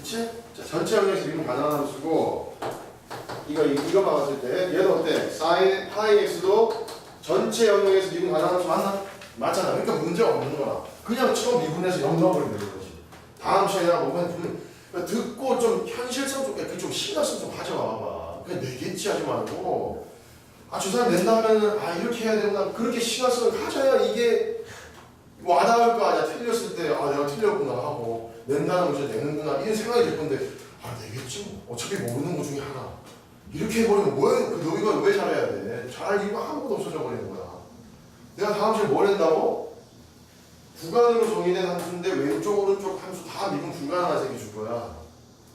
그치? 자, 전체 영역에서 미분 가능한 함수고 이거 이- 이거만 봤을 때 얘도 어때? 사인 파이 x도 전체 영역에서 미분 가능한 함수 맞나? 맞잖아. 그러니까 문제가 없는 거라. 그냥 처음 미분해서 0 넣어버리면 되는 거지. 다음 시간에 보면 그러니까 듣고 좀 현실성 좀, 그좀 신경쓰 좀 가져와봐. 그냥 내겠지 하지 말고 아저 사람 낸다 하면은 아 이렇게 해야 되구나 그렇게 신경쓰을 가져야 이게 와닿을 거 아니야 틀렸을 때 아 내가 틀렸구나 하고 낸다는 문제 내는구나 이런 생각이 들 건데 아 내겠지 뭐. 어차피 모르는 거 중에 하나. 이렇게 해버리면 뭐야 그 너희가 왜 잘해야 돼? 잘할 이유가 아무것도 없어져 버리는 거야. 내가 다음 주에 뭘 한다고? 구간으로 정의된 함수인데 왼쪽 오른쪽 함수 다 미분 불가능한 색이 줄 거야.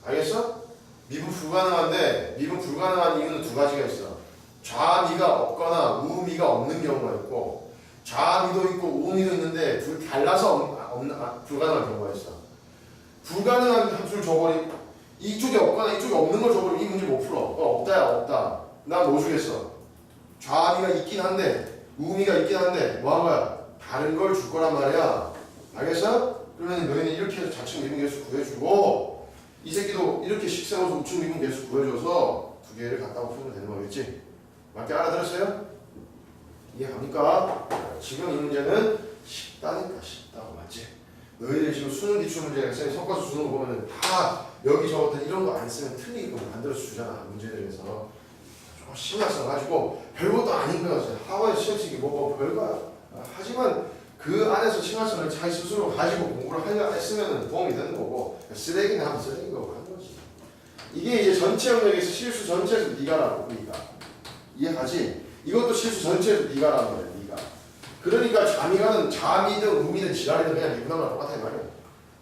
알겠어? 미분 불가능한데 미분 불가능한 이유는 두 가지가 있어. 좌미가 없거나 우미가 없는 경우가 있고 좌미도 있고 우미도 있는데 둘 달라서 없, 없, 아, 불가능한 경우가 있어 불가능한 함수를 줘버리 이쪽에 없거나 이쪽에 없는 걸 줘버리면 이 문제 못 풀어 어, 없다야 없다 난 뭐 주겠어 좌미가 있긴 한데 우미가 있긴 한데 뭐한 거야 다른 걸 줄 거란 말이야 알겠어? 그러면 너희는 이렇게 해서 좌측 미분 계수 구해주고 이 새끼도 이렇게 식세워서 우측 미분 계수 구해줘서 두 개를 갖다가 풀면 되는 거겠지? 맞게 알아들었어요? 이해갑니까? 지금 이 문제는 쉽다니까 쉽다고 맞지? 너희들이 지금 수능 기출 문제 쌤이 섞어서 주는 거 보면은 다 여기 적었던 이런 거 안 쓰면 틀리게끔 만들어서 주잖아 문제들에서. 좀 신경 써가지고 별것도 아닌 거였어요. 하와이 시험치기 뭐뭐 별거야 아, 하지만 그 안에서 신화성을 자기 스스로 가지고 공부를 하려 했으면 도움이 되는 거고 쓰레기는 하면 쓰레기인 거고 하는 거지. 이게 이제 전체 영역에서 실수 전체에서 네가라고 네가 이해가지? 이것도 실수 전체에서 네가라는 거야 네가 그러니까 자미가는 자미든 우미든 지랄이든 그냥 미분하면 똑같아 이 말이야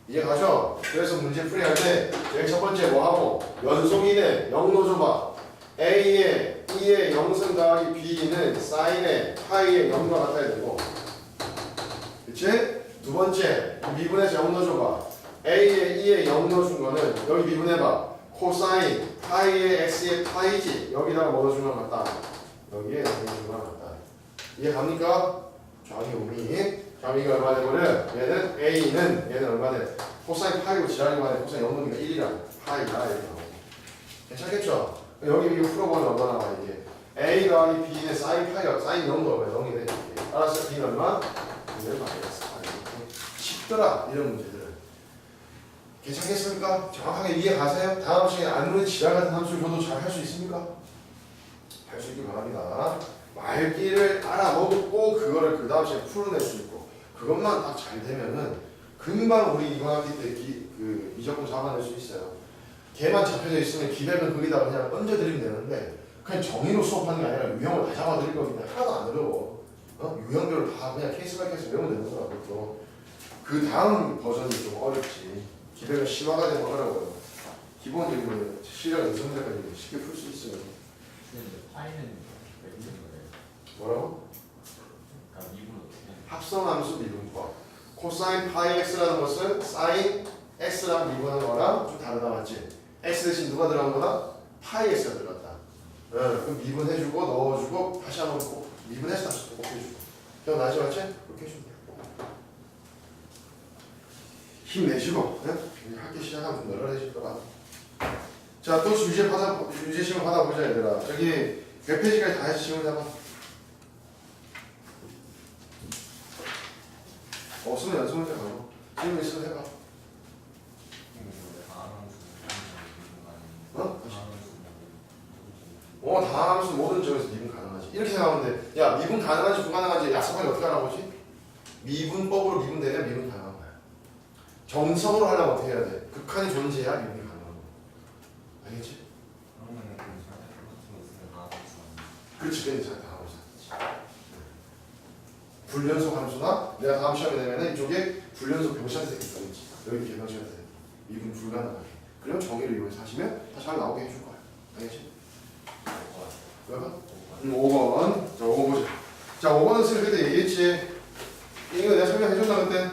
이해 가죠? 그래서 문제 풀이할 때 여기 첫 번째 뭐 하고? 연속이네 0 넣어줘봐 A에 E의 0승 더하기 B는 사인에 파이의 0과 같아야 되고. 그치? 두 번째 미분해서 0 넣어줘봐 A에 E에 0 넣어준 거는 여기 미분해봐. 코사인 파이의 X의 파이지. 여기다가 뭐 넣어준 거 같다? 여기에 0 넣어준 거 같다. 이해 갑니까? 좌미 우미 좌미가 얼마 되고는 얘는 A는 얘는 얼마 돼? 코사인 파이고 지랄이가 돼 코사인 0 넣으니까 1이라 파이다 이렇게 나오고 괜찮겠죠? 여기 이거 풀어보면 얼마 나와 이게 A 더하기 B는 사인 파이가 사인 0 넣으면 0이 돼 따라서 B는 얼마? 2를 마이너스 파이 쉽더라 이런 문제들은 괜찮겠습니까? 정확하게 이해 가세요? 다음 시간에 아무리 지랄 같은 함수를 줘도 잘 할 수 있습니까? 할 수 있길 바랍니다 말기를 알아먹고 그거를 그 다음 시간에 풀어낼 수 있고 그것만 딱 잘 되면은 금방 우리 이거 학기 때그 미적분 잡아낼 수 있어요. 걔만 잡혀져 있으면 기백은 거기다가 그냥 얹어드리면 되는데 그냥 정의로 수업하는 게 아니라 유형을 다 잡아드릴 때문에 하나도 안 어려워. 어? 유형별로 다 그냥 케이스 바이 케이스 외우면 되는 거야 그것도. 그 다음 버전이 좀 어렵지. 기백은 심화가 되면 어려워요. 기본적으로 실력 연습문제까지 쉽게 풀 수 있어요. 근데 파이는 왜 있는 거예요? 뭐라고? 그러니까 미분 해요? 합성함수 미분법 코사인 파이 x라는 것은 사인 x랑 미분한 거랑 좀 다르다 맞지? x 대신 누가 들어간 거다? 파이 x가 들어갔다 네, 그럼 미분해주고 넣어주고 다시 한번 꼭 미분해서 다시 또 곱해주고 형 나지 맞지? 그렇게 해주면 돼 힘내시고 네? 이제 학기 시작하면 좀 널널해질 거라 자 또 유제 받아 유제 시험 받아보자 얘들아 저기 몇 페이지까지 다 해서 시험 해봐 없으면 연습 문제 가고 지금 있으면 해봐 어? 어, 다 하면서 모든 점에서 미분 가능하지. 이렇게 생각하면 돼. 야, 미분 가능한지 불가능한지 약속하기 어떻게 알아보지? 미분법으로 미분되면 미분 가능한 거야. 정성으로 하려면 어떻게 해야 돼? 극한이 존재해야 미분이 가능한 거야. 알겠지? 그렇지, 있어. 불연속 함수나 내가 다음 시험에 되면은 이쪽에 불연속 병시한테 있지. 여기 개병시한테 미분 불가능하게. 그럼 정의를 이용해서 하시면 다 잘 나오게 해줄 거야. 알겠지? 뭐가? 음, 5번. 자, 5번 보자. 자, 5번은 쓸 그때 얘기했지. 이거 내가 설명해줬나 그때?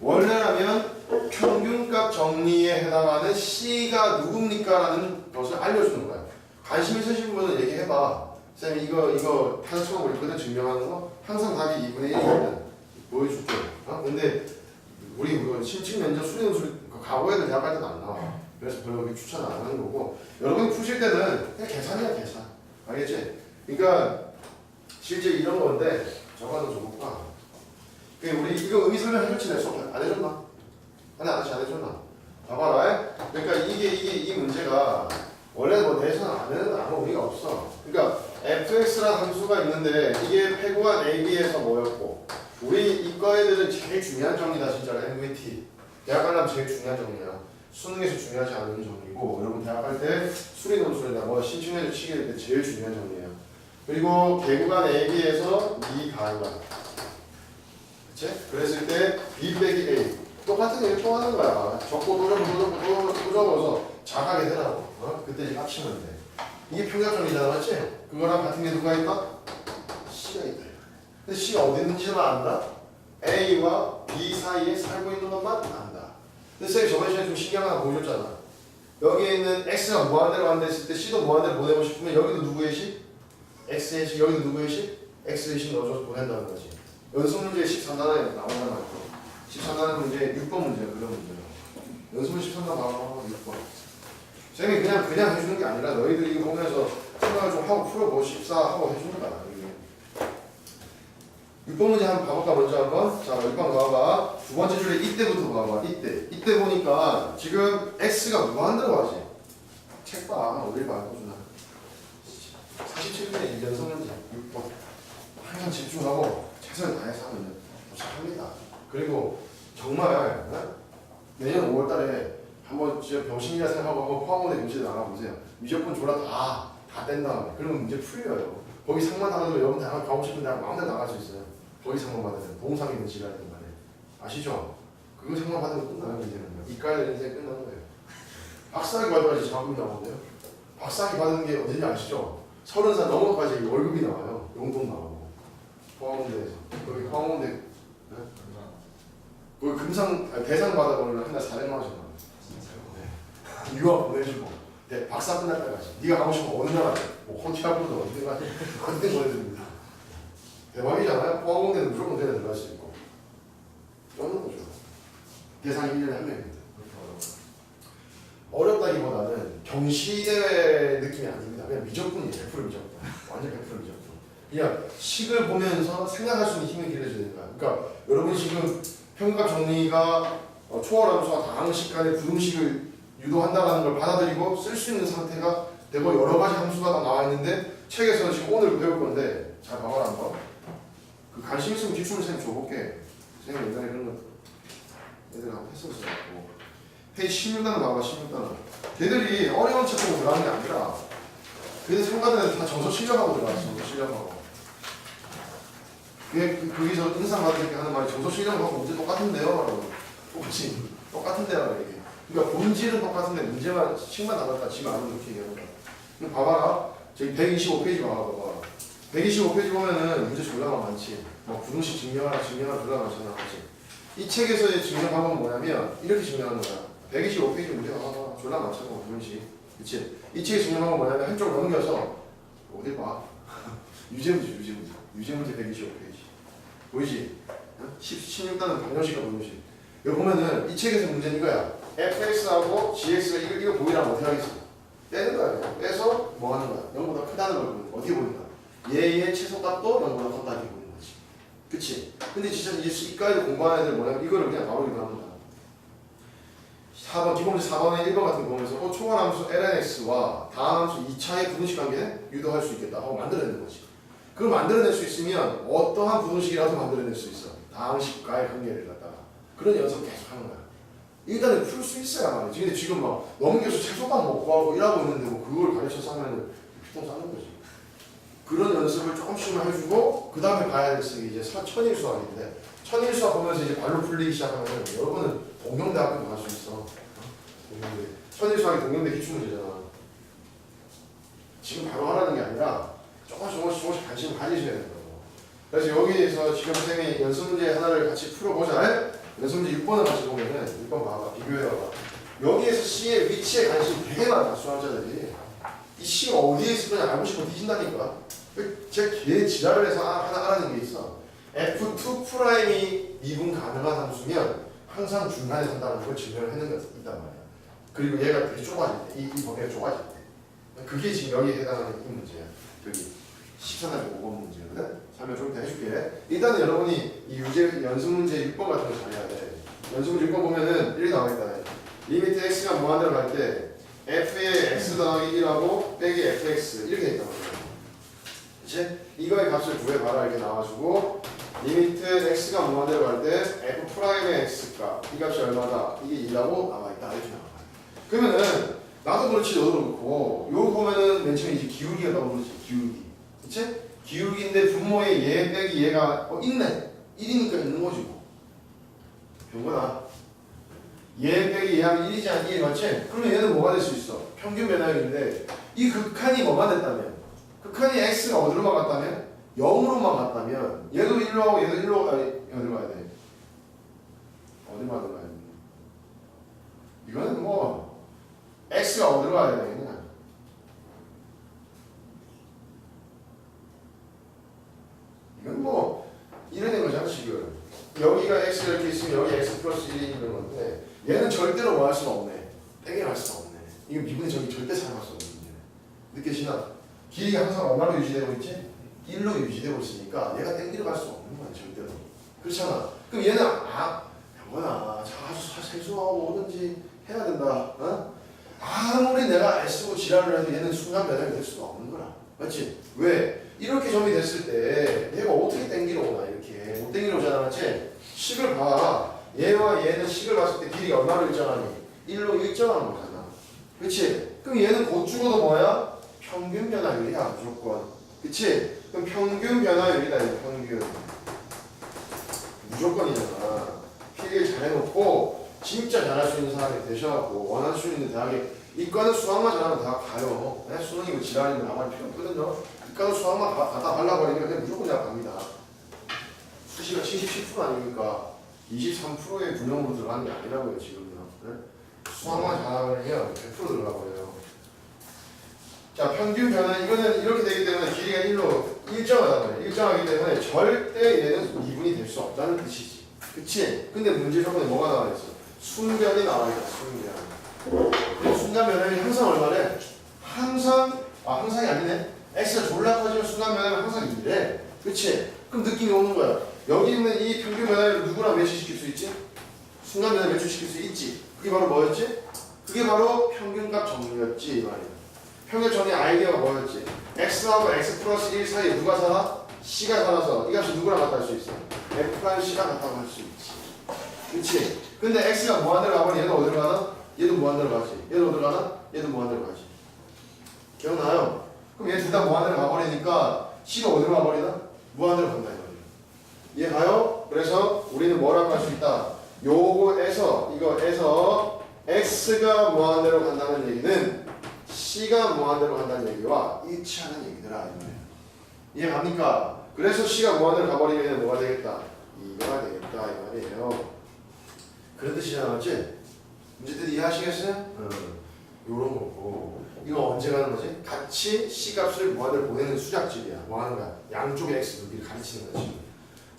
원래라면 평균값 정리에 해당하는 C가 누굽니까? 라는 것을 알려주는 거야. 관심 있으신 분은 얘기해봐. 쌤 이거 이거 탄수가 우리 그대로 증명하는 거 항상 답이 2분의 1이거든. 보여줄게. 어? 근데 우리 그거 심층 면접 수능 술 과거 애들 대학 갈 때는 안 나와. 그래서 별로 그렇게 추천 안 하는 거고 여러분이 푸실 때는 그냥 계산이야 계산 알겠지? 그러니까 실제 이런 건데 저거는 좀 봐. 그 우리 이거 의미 설명해줬지 내 수업 안 해줬나? 아니 아저씨 안 해줬나? 봐봐라. 그러니까 이게 이게 이 문제가 원래 뭐 대선 안 해는 아무 의미가 없어. 그러니까 fx라는 함수가 있는데 이게 패구한 AB에서 뭐였고 우리 이과 애들은 제일 중요한 정리다 진짜 MVT 대학 가려면 제일 중요한 정리야. 수능에서 중요하지 않은 정리고 여러분 대학 갈 때 수리 논술이나 뭐 신춘해서 치게 될때 제일 중요한 정리예요. 그리고 개구간 AB에서 미 가구간 그치? 그랬을 때 B 빼기 A 똑같은 얘기 또 하는 거야 적고 또 적고 또 적어서 작하게 되라고 어? 그때 이제 합치면 돼 이게 평균점이잖아 맞지? 그거랑 같은 게 누가 있다? C가 있다 근데 C가 어디 있는지만 안다? A와 B 사이에 살고 있는 것만 안다 근데 쌤이 저번 시간에 좀 신경 하나 보여줬잖아 여기에 있는 X가 무한대로 간다 했을 때 C도 무한대로 보내고 싶으면 여기도 누구의 시? X의 시 여기도 누구의 시? X의 시 넣어줘서 보낸다는 거지 연습 문제 13단에 나온단 말이야 13단은 문제 6번 문제야 그런 문제야 연습은 13단 봐봐 6번 쌤이 그냥 그냥 해주는 게 아니라 너희들이 이거 보면서 생각을 좀 하고 풀어보고 싶사 하고 해주는 거야 이게 6번 문제 한번 봐볼까 먼저 한번? 자 6번 봐봐. 두 번째 줄에 이때부터 봐봐 이때. 이때 보니까 지금 X가 무한대로 가지. 책봐 어딜 봐 호준아 47분의 1 연속 문제 6번. 항상 집중하고 최선을 다해서 하면 도착합니다. 그리고 정말 어? 내년 5월달에 한번 진짜 병신이라 생각하고 한번 포항원에 문제 나가보세요. 무조건 졸라 다, 다뗀 다음에 그러면 문제 풀려요. 거기 상만 나가도 여러분 다 가고 싶은 데 마음대로 나갈 수 있어요. 거기 상만 받으면 동상이 있는 지랄이든 간에. 아시죠? 그거 상만 받으면 끝나요 문제는. 이과의 인생 끝나는 거예요. 박사학위 받아야지 자금 나오는데요. 박사학위 받는 게 어딘지 아시죠? 서른 살 넘어까지 월급이 나와요. 용돈 나오고. 포항원대에서. 거기 포항원대 그 금상. 아니, 대상 받아보면 한달 400만 원씩 나와요 네. 유학 보내주고 네, 박사 끝날 때까지. 네가 가고 싶으면 어느 나라 뭐 콘티아프도 어디 가지 그때 보내줍니다. 대박이잖아요. 포항공대는 무조건 대대 들어갈 수 있고. 쩌는 거죠. 대상이 1년에 한 명입니다. 어렵다기보다는 경시대회 느낌이 아닙니다. 그냥 미적분이에요. 100% 미적분. 완전 100% 미적분. 그냥 식을 보면서 생각할 수 있는 힘을 길러줘야 되는 거야 그러니까 여러분 지금 평가 정리가 어, 초월함수와 다항식 간의 부등식을 유도한다는 걸 받아들이고 쓸 수 있는 상태가 되고 여러 가지 함수가 다 나와 있는데 책에서 지금 오늘 배울 건데 잘 봐봐라 한번. 그 관심 있으면 기출을 쌤 줘볼게. 쌤이 옛날에 그런 거 애들 한번 했었어요 페이지 16단을 봐봐 16단을 걔들이 어려운 책 보고 들어가는 게 아니라 걔들 참가자들 다 정서 실력하고 들어갔어 정서 실력하고. 그게 그- 거기서 인상 받을 때 하는 말이 정서 실력하고 문제 똑같은데요? 라고. 똑같이 똑같은데요 그러니까 본질은 똑같은데 문제만 식만 다르다. 지금 아는 그렇게 얘기하는 거야. 그럼 봐봐라. 저기 125페이지 봐봐 봐봐. 125페이지 보면은 문제 졸라 많지. 뭐 부등식 증명하라 증명하라 졸라 많잖아 그치? 이 책에서의 증명 방법은 뭐냐면 이렇게 증명하는 거야. 125페이지 문제 봐봐. 졸라 많잖아 부등식 그치? 이 책의 증명 방법은 뭐냐면 한쪽으로 넘겨서 어디 봐? 유제문제 유제문제. 유제문제 125페이지. 보이지? 16단은 방정식과 부등식 여기 보면은 이 책에서 문제는 이거야 fx하고 gx가 이거, 이거 보이라면 어떻게 하겠어? 떼는 거야. 빼서 뭐 하는 거야? 0보다 크다는 걸 보는 거야 어떻게 보인다? 얘의 최소값도 0보다 컸다 이렇게 보는 거지 그치? 근데 진짜 이제 이과에도 공부하는 애들 뭐냐면 이거를 그냥 바로 이거 하는 거야 4번 기본문제 4번에 1번 같은 거 보면서 어, 초월함수 lnx와 다함수 2차의 부등식 관계는 유도할 수 있겠다 하고 만들어내는 거지 그걸 만들어낼 수 있으면 어떠한 부등식이라도 만들어낼 수 있어 다항식과의 관계를 갖다가 그런 연습 계속 하는 거야 일단은 풀 수 있어야 말이지. 근데 지금 막 넘겨서 채소만 먹고 하고 일하고 있는데 뭐 그걸 가르쳐서 하면은 피통 싸는 거지. 그런 연습을 조금씩만 해주고 그 다음에 봐야 될게 이제 사- 천일수학인데 천일수학 보면서 이제 발로 풀리기 시작하면 여러분은 동경대학교 갈 수 있어. 어? 동경대. 천일수학이 동경대 기출문제잖아. 지금 바로 하라는 게 아니라 조금씩 조금씩 조금씩 관심을 가지셔야 된다고 그래서 여기에서 지금 선생님이 연습 문제 하나를 같이 풀어보자 연습 문제 6번을 같이 보면은 6번 봐봐 비교해봐봐 여기에서 C의 위치에 관심이 되게 많다 수학자들이 이 C가 어디에 있을 거냐 알고 싶어 뒤진다니까 개 지랄을 해서 아- 하나 알아낸 게 있어 F2 프라임이 미분 가능한 함수면 항상 중간에 산다는 걸 증명을 해낸 게 있단 말이야 그리고 얘가 되게 좁아질 때, 이, 이 범위가 좁아질 때. 그게 지금 여기에 해당하는 이 문제야. 여기 14나 5번 문제거든. 설명 좀 이따 해줄게. 일단은 여러분이 이 유제 연습 문제 6번 같은 거 잘해야 돼. 연습 문제 6번 보면은 이렇게 나와 있다. 리미트 x가 무한대로 갈 때 f의 x 더하기 1하고 빼기 fx 이렇게 돼 있단 말이야. 그치? 이거의 값을 구해봐라 이렇게 나와주고 리미트 x가 무한대로 갈 때 f 프라임의 x값 이 값이 얼마다 이게 2라고 나와 있다 이렇게 나와. 그러면은 나도 그렇지 너도 그렇고 요거 보면은 맨 처음에 이제 기울기가 떠오르지 기울기 그치? 기울기인데 분모에 얘 빼기 얘가 어 있네 1이니까 있는 거지 뭐 병건아 얘 빼기 얘 하면 1이지 않니? 맞지? 그러면 얘는 뭐가 될 수 있어? 평균 변화율인데 이 극한이 뭐가 됐다면 극한이 x가 어디로만 갔다면 0으로만 갔다면 얘도 1로 하고 얘도 1로 아니 어디로 가야 돼? 어디로 가야 돼? 이거는 뭐 x가 어디로 가야 되겠냐? 이건 뭐 이래 된 거잖아 지금 여기가 x 이렇게 있으면 1이 있는 건데 얘는 절대로 뭐 할 수가 없네 땡겨갈 수가 없네 이거 미분의 적이 절대 사용할 수 없는 문제네 느껴지나? 길이가 항상 얼마로 유지되고 있지? 1로 유지되고 있으니까 얘가 땡기러 갈 수 없는 거야 절대로 그렇잖아 그럼 얘는 아 영원아 자주 세수하고 뭐든지 해야 된다 어? 아무리 내가 애쓰고 지랄을 해도 얘는 순간 변화가 될 수가 없는 거라 맞지? 왜? 이렇게 점이 됐을 때 얘가 어떻게 땡기러 오나 이렇게 못 땡기러 오잖아 맞지? 식을 봐 얘와 얘는 식을 봤을 때 길이가 얼마로 일정하니? 1로 일정한 거잖아 그치? 그럼 얘는 곧 죽어도 뭐야? 평균 변화율이야 무조건 그치? 그럼 평균 변화율이다 평균 무조건이잖아 필기를 잘 해놓고 진짜 잘할 수 있는 사람이 되셔갖고 원할 수 있는 대학에 이과는 수학만 잘하면 다 가요 네? 수능이고 지랄이면 나갈 필요 없거든요 이과는 수학만 가- 갖다 발라버리면 그냥 무조건 대학 갑니다 수시가 77% 아닙니까 23%의 분명으로 들어가는 게 아니라고요 지금요 네? 수학만 잘하면 100% 들어가버려요 자 평균 변화 이거는 이렇게 되기 때문에 길이가 1로 일정하단 말이에요 일정하기 때문에 절대 얘는 2분이 될 수 없다는 뜻이지 그치? 근데 문제 조건에 뭐가 나와 있어? 순변이 나와 있다 순변 순간 변화율이 항상 얼마래? 항상 아 항상이 아니네 x가 졸라 커지면 순간 변화율은 항상 2래 그치? 그럼 느낌이 오는 거야 여기 있는 이 평균 변화율을 누구랑 매치시킬 수 있지? 순간 변화 매치시킬 수 있지 그게 바로 뭐였지? 그게 바로 평균값 정리였지 이 말이야 평균 정리 아이디어가 뭐였지? x하고 x 플러스 1 사이에 누가 살아? c가 살아서 이 값이 누구랑 같다 할 수 있어? f 프라임 c랑 같다고 할 수 있지 그치? 근데 x가 무한대로 가면 얘는 어디로 가나? 얘도 무한대로 가지 얘도 어디로 가나? 얘도 무한대로 가지 기억나요? 그럼 얘 둘 다 무한대로 가버리니까 c가 어디로 가버리나? 무한대로 간다 이 말이야 이해 가요? 그래서 우리는 뭐라고 할 수 있다? 요거에서 이거에서 x가 무한대로 간다는 얘기는 c가 무한대로 간다는 얘기와 일치하는 얘기더라 이 말이야 이해 갑니까? 그래서 c가 무한대로 가버리면 뭐가 되겠다? 이거가 되겠다 이 말이에요 그런 뜻이잖아 맞지? 문제들 이해하시겠어요? 응 요런 거고 이거 언제 가는 거지? 같이 c값을 무한대로 보내는 수작질이야 뭐 하는 거야? 양쪽의 x 두기를 가르치는 거지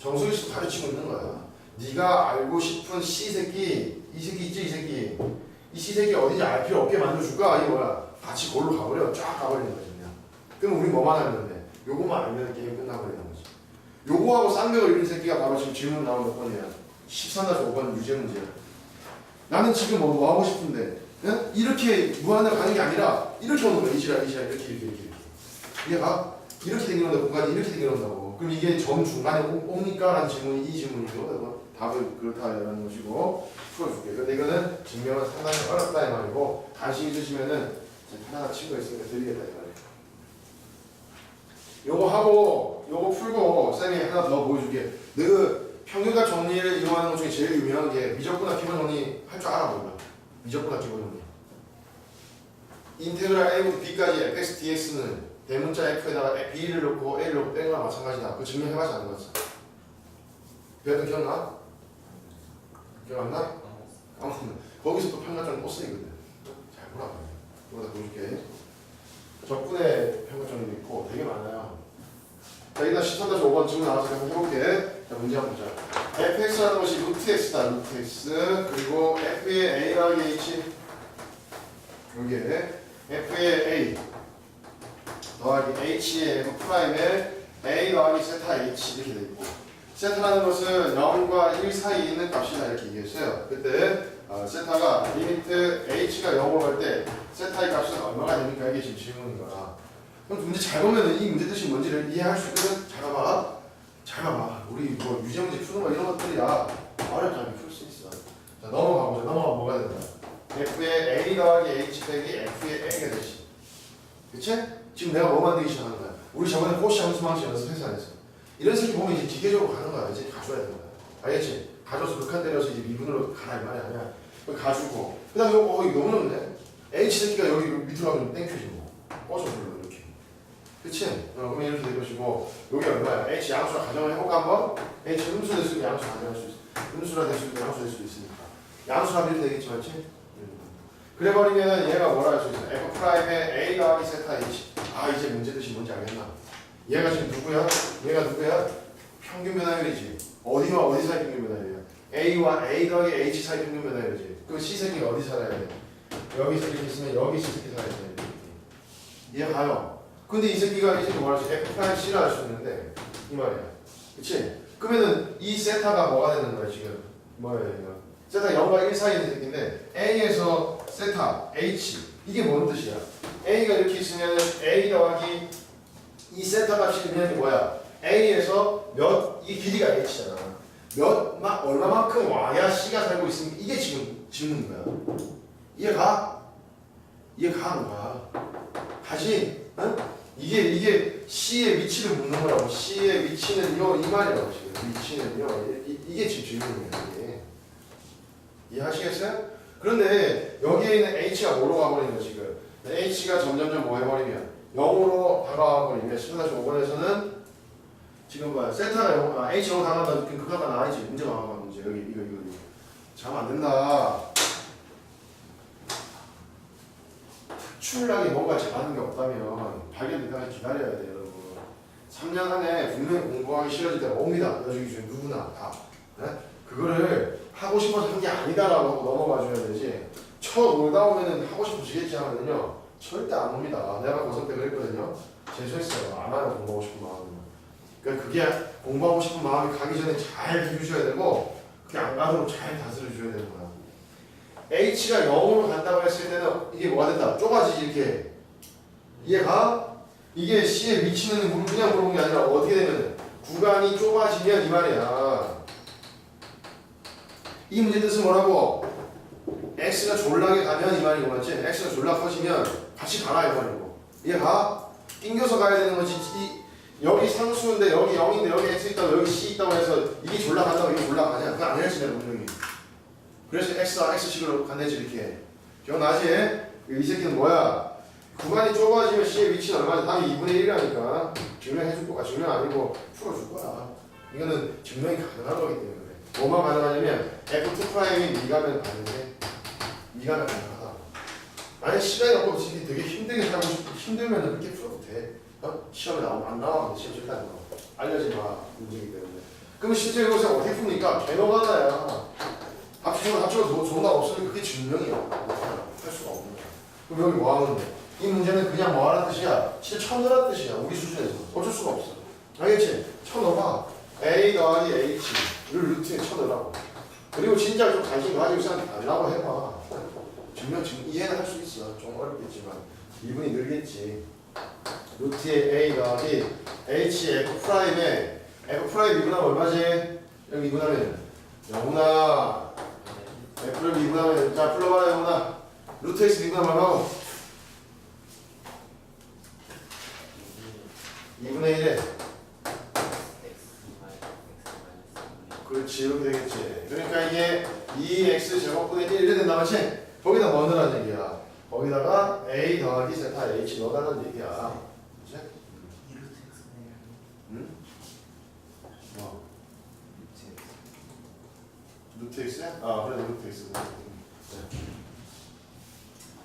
정석이 씨도 가르치고 있는 거야. 네가 알고 싶은 c 새끼 이 새끼 있지 이 새끼? 이 c 새끼 어딘지 알 필요 없게 만들어줄까? 이게 뭐야? 같이 골로 가버려? 쫙 가버리는 거지 그냥. 그럼 우리 뭐만 돼? 요거만 알면 게임 끝나버리는 거지. 요거하고 쌍벽을 이룬 새끼가 바로 지금 질문 나온 몇 번이야? 13-5번 유제 문제야. 나는 지금 뭐, 뭐 하고 싶은데? 응? 이렇게 무한대로 가는 게 아니라 이렇게 오는 거야. 이지랄 이지랄 이렇게 이렇게 이렇게 봐 이렇게 생겨난다 공간이 이렇게 생겨난다고. 그럼 이게 점 중간에 오- 옵니까? 라는 질문이 이 질문이죠 답은 그렇다라는 것이고 풀어줄게. 근데 이거는 증명은 상당히 어렵다 이 말이고 관심 있으시면은 하나 친구 있으니까 드리겠다 이 말이에요. 요거 하고 요거 풀고 쌤이 하나 더 보여줄게. 너 평균값 정리를 이용하는 것 중에 제일 유명한 게 미적분학 기본 정리 할 줄 알아 몰라 미적분학 기본 정리. 인테그랄 a부터 b까지 fx dx는 대문자 f에다가 b를 넣고 a를 넣고 뺀 거랑 마찬가지다. 그거 증명해봤지 안 해봤어? 배웠던 기억나? 기억 안 나? 아무튼 거기서 또 평가점 또 쓰이거든 잘 보라. 이거 다 보여줄게. 적분의 평가점도 있고 되게 많아요. 자 일단 13-5번 질문 나와서 한번 해볼게. 자 문제 한번 보자. Fx라는 것이 루트 x다 루트 x. 그리고 f의 a 더하기 h. 여기에 f의 a 더하기 h의 프라임에 a 더하기 세타 h 이렇게 돼 있고 세타라는 것은 0과 1 사이에 있는 값이다 이렇게 얘기했어요. 그때 어, 세타가 리미트 h가 0으로 갈 때 세타의 값은 얼마가 됩니까? 이게 지금 질문인 거야. 그럼 문제 잘 보면 이 문제 뜻이 뭔지를 이해할 수 있거든. 잘 봐봐. 잘 봐봐. 우리 뭐 유제 문제 푸는 거 이런 것들이야 어렵잖아 풀수 있어. 자 넘어가 보자. 넘어가 뭐가 된다. f의 a 더하기 h 빼기 f의 a가 되지. 그치? 지금 내가 뭐 만들기 시작하는 거야? 우리 저번에 호시 함수망치 연습해서 안 했어. 이런 새끼 보면 이제 기계적으로 가는 거야. 이제 가줘야 되는 거야. 알겠지? 가줘서 극한 때려서 이제 미분으로 가라 이 말이 아니야. 가지고 그 다음에 어 이거 너무 넓네. h 새끼가 여기 밑으로 가면 땡큐지 뭐. 꺼져 불러 이렇게. 그치? 어, 그러면 이렇게 될 것이고 여기 얼마야? h 양수라 가정을 해볼까 한번? h 음수 될 수도 있고 양수 가정할 수 있어. 음수라 될 수도 있고 양수 될 수도 있으니까. 양수라 이렇게 되겠지 맞지? 그래버리면 얘가 뭐라 할 수 있어? f 프라임의 a 더하기 세타 h. 아 이제 문제 뜻이 뭔지 알겠나? 얘가 지금 누구야? 얘가 누구야? 평균 변화율이지. 어디와 어디 사이 평균 변화율이야? a와 a 더하기 h 사이 평균 변화율이지. 그럼 c 새끼가 어디 살아야 돼? 여기서 이렇게 있으면 여기 c 새끼 살아야 돼. 이해 가요? 근데 이 새끼가 이 새끼 뭐라 할 수? f 프라임 c라 할수 있는데 이 말이야. 그치? 그러면은 이 세타가 뭐가 되는 거야 지금? 뭐예요 이거? 세타 0과 1 사이에 새끼인데 a에서 세타 h 이게 뭔 뜻이야? a가 이렇게 있으면 a 더하기 이 세타 값이 그냥 뭐야? a에서 몇 이 길이가 h잖아. 몇막 얼마만큼 와야 c가 살고 있으면 이게 지금 질문인 거야. 이해가? 이해가 안 가? 다시 응? 이게 이게 c의 위치를 묻는 거라고. c의 위치는요 이 말이라고 지금 위치는요 이, 이, 게 지금 질문이야 이해하시겠어요? 그런데 여기에 있는 h가 뭐로 가버리는 거 지금? h가 점점점 뭐 해버리면 0으로 다가와 버리면 10-5번에서는 지금 뭐야 세타가 0, 아, h 0 다가간다 그 그거가 나아지. 문제가 나와 문제. 여기 이거 이거 이거. 잠안 된다. 특출나게 뭔가 잘하는 게 없다면 발견될 때까지 기다려야 돼요 여러분. 3년 안에 분명히 공부하기 싫어질 때가 옵니다. 여기 중에 누구나 다. 네? 그거를 하고 싶어서 한 게 아니다라고 넘어가 줘야 되지. 쳐 놀다 오면은 하고 싶어지겠지 하면은요 절대 안 옵니다. 내가 고생 때 그랬거든요. 재수했어요. 안 하면 공부하고 싶은 마음은. 그러니까 그게 공부하고 싶은 마음이 가기 전에 잘 해주셔야 되고 그게 안 가도록 잘 다스려 줘야 되는 거야. H가 0으로 간다고 했을 때는 이게 뭐가 된다? 좁아지지 이렇게. 이해가? 이게 C에 미치는 물 그냥 물어본 게 아니라 어떻게 되면 구간이 좁아지면 이 말이야 이 문제 뜻은 뭐라고? x가 졸라게 가면 이 말이고 맞지? x가 졸라 커지면 같이 가라 이 말이고 이해가? 낑겨서 가야 되는 거지 이, 여기 상수인데 여기 0인데 여기 x 있다고 여기 c 있다고 해서 이게 졸라 간다고 이게 졸라 가냐 그거 안 해야지 내가 분명히 그래서 x와 x식으로 간대지 이렇게 기억나지? 이 새끼는 뭐야? 구간이 좁아지면 c의 위치는 얼마나 당연히 2분의 1이라니까 증명해 줄 거야 증명 아니고 풀어줄 거야 이거는 증명이 가능한 거기 때문에 뭐만 가능하냐면 f2 프라임이 미가면 가능해 미가면 가능하다. 만약 시간이 없고 지금 되게 힘들게 살고 싶고 힘들면 그렇게 풀어도 돼. 어? 시험에 나오면 안 나와. 시험 절대 안 나와. 알려지 마. 문제이기 때문에. 그럼 실제 이것을 어떻게 풉니까? 개노가다야. 합치고 도- 정답 없으면 그게 증명이야. 할 수가 없는 거야. 그럼 여기 뭐 하는데 이 문제는 그냥 뭐 하는 뜻이야? 진짜 쳐넣으란 뜻이야. 우리 수준에서. 어쩔 수가 없어. 알겠지? 쳐넣어봐 a 더하기 h를 루트에 쳐넣으라고. 그리고 진짜 좀 관심 가지고 있으면 달라고 해봐. 증명 증 이해는 할 수 있어. 좀 어렵겠지만. 이분이 늘겠지. 루트의 a 더하기 h f 프라임에 f 프라임 미분하면 얼마지? 여기 미분하면 영훈아 f를 미분하면 자 풀어봐라 영훈아 루트 x 미분하면 얼마고? 2분의 1에 그렇지 이렇게 되겠지 그러니까 이게 2x 제곱분의 1 이렇게 된다 맞지? 거기다 뭐 넣으라는 얘기야 거기다가 a 더하기 세타 h 넣어달라는 얘기야 그치? 응? 뭐? 루트 x? 아 그래 루트 x 네.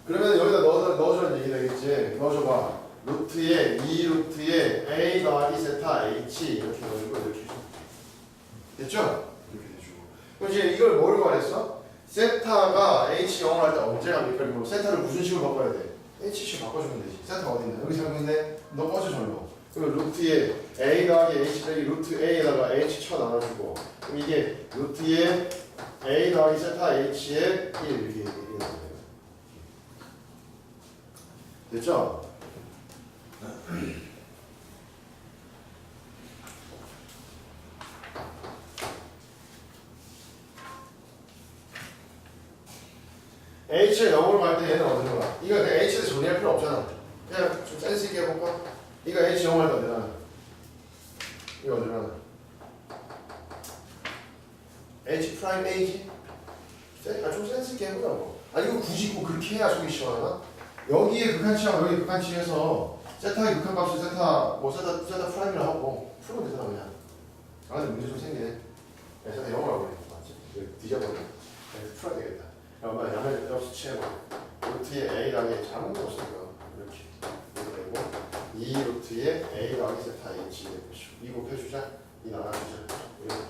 그러면 여기다 넣어, 넣어주라는 얘기 되겠지 넣어줘봐 루트에 2 루트에 a 더하기 세타 h 이렇게 넣어주고 이렇게 됐죠? 이렇게 해주고 그럼 이제 이걸 뭘 구하랬어? 세타가 H 0을 할때 갑니까? 그리고 세타를 무슨 식으로 바꿔야 돼? H식 바꿔주면 되지. 세타가 어디 있나? 여기 있네. 너 꺼져 절로. 그리고 루트에 A 더하기 H 빼기 루트 A에다가 H 쳐 나눠주고 그럼 이게 루트에 A 더하기 세타 H에 1 이렇게 이렇게. 됐죠? H를 0으로 갈 때 얘는 어디로 가? 이거 그냥 H를 정리할 필요 없잖아. 그냥 좀 센스 있게 해볼까? 이거 H 0을 할때 어디로 가나? 이거 어디로 가나? H 프라임 A지? 아, 좀 센스 있게 해보자고. 아니 이거 굳이 꼭 그렇게 해야 속이 시원하나? 여기에 극한치하고 여기 극한치에서 세타의 극한값을 세타 뭐 세타 세타 프라임이라 하고 풀면 되잖아 그냥. 아 근데 문제 좀 생기네. 야, 세타 0을 하고 있는 거 맞지? 뒤져버려. 그래서 풀어야 되겠다. 야, 엄마 양을 역수 취해봐. 루트에 A 더하기 잘못 넣었으니까 이렇게 되고 이 루트에 A 더하기 세타 H 되고 이 곱해주자. 이 나눠주자. 이렇게.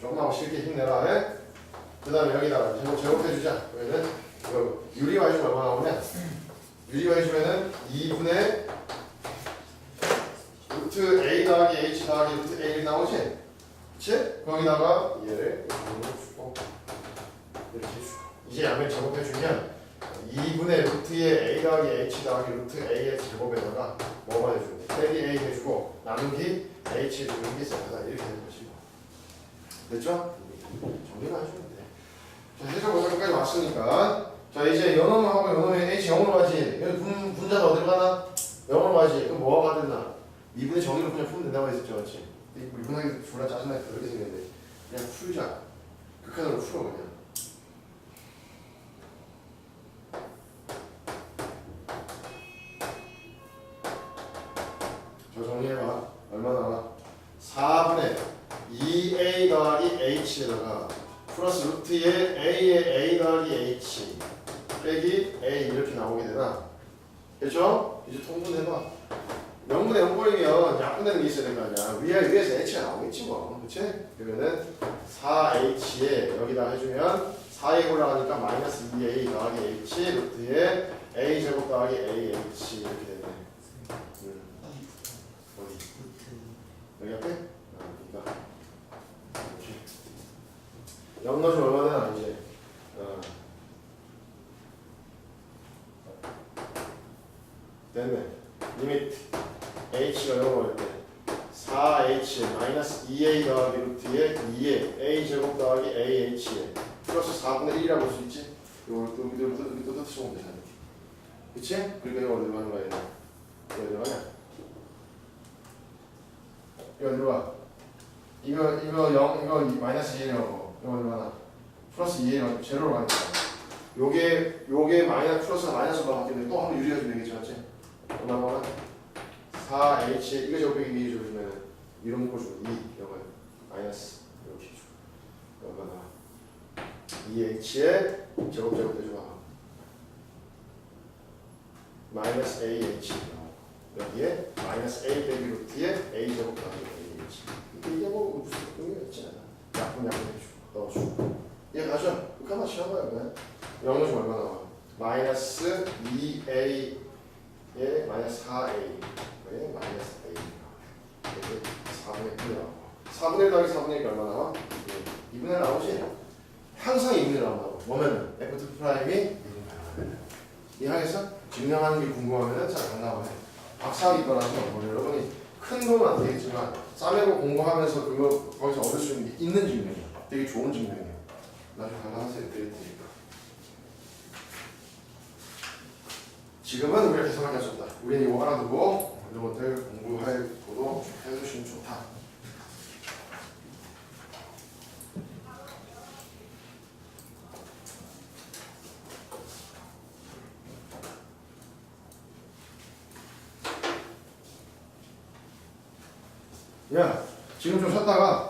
조금만 쉽게 힘내라. 해. 그 다음에 여기다가 제곱 제곱해주자. 그러면 이거 유리화 해주면 얼마 나오냐? 유리화 해주면은 2분의 루트 A 더하기 H 더하기 루트 A 나오지? 그치? 거기다가 얘를 이렇게 주고 이렇게 주고 이제 양을 제곱해주면 2분의 루트의 A 더하기 H 더하기 루트 A의 제곱에다가 뭐만 해주면 돼? 빼기 A 해주고 나누기 H 게 세타다 이렇게 되는 뭐. 됐죠? 정리만 해주면 돼. 자, 해적 오사까지 왔으니까 자 이제 연어하고 연어의 H 0으로 가지 분, 분자가 어디로 가나? 0으로 가지 그럼 뭐가 가됐나? 미분의 정의로 그냥 풀면 된다고 했었죠 그렇지? 미분하기 졸라 짜증나게 그렇게 생겼는데 그냥 풀자 극한으로 풀어 그냥 저 정리해봐 얼마 나와? 4분의 2a 더하기 h에다가 플러스 루트에 a에 a 더하기 h 빼기 a 이렇게 나오게 되나? 그렇죠? 이제 통분해봐 0분의 0버리면 약분되는 게 있어야 될 거 아니야 위에, 위에서 h가 나오겠지 뭐 그치? 그러면은 4h에 여기다 해주면 4에 올라가니까 마이너스 2a 더하기 h 루트에 a 제곱 더하기 ah 이렇게 되네 음. 어디? 여기 앞에? 아, 그러니까 이렇게 영 넣어주면 얼마 되나 이제 어. 됐네 리미트 h가 0으로 할때 4h 마이너스 2a 더하기 루트에 2에 a 제곱 더하기 ah에 플러스 4분의 1이라고 볼 수 있지? 이거 또 이거 쓰면 되잖아 그치? 그러니까 이거 어디로 가는 거야? 이거 어디로 가냐? 이거 어디로 가? 이거 이거 0 이거 마이너스 1이라고 이거 얼마나 플러스 2에 제로로 가는 거야 요게 요게 마이너스 플러스가 마이너스로 바뀌는데 또 한 번 유리해주면 되겠지 맞지? 얼마나 4h 이거 제곱하기 2 줘주면 이런 묶어 주고 2 영어요 마이너스 이렇게 줘 얼마나 2h에 제곱 제곱 해줘봐 마이너스 ah 여기에 마이너스 a 빼기 루트에 a 제곱 더하기 ah 이게 뭐 무슨 의미가 있지 않아? 약분 약분 해주고 넣어주고 얘 가죠 그만 시험 봐요 그냥. 영어 좀 얼마 나와? 마이너스 2a에 마이너스 4a에 마이너스 a. 이게 4분의 1 나와. 4분의 1 더하기 4분의 1이 얼마 나와? 2분의 1 나오지? 항상 2분의 1 나온다고. 뭐면 f2 프라임이 2분의 1 이해하겠어? 증명하는 게 궁금하면 잘 안 나와요 박사학위 거라서 뭐 여러분이 큰 도움은 안 되겠지만 싸매고 공부하면서 그거 거기서 얻을 수 있는 게 있는 증명이야 되게 좋은 증명이야 나중에 강강하세요 드릴 테니까. 지금은 우리가 계산할 수 없다. 우리는 이거 알아두고 여러분들 공부할 것도 해주시면 좋다 야 지금 좀 쉬었다가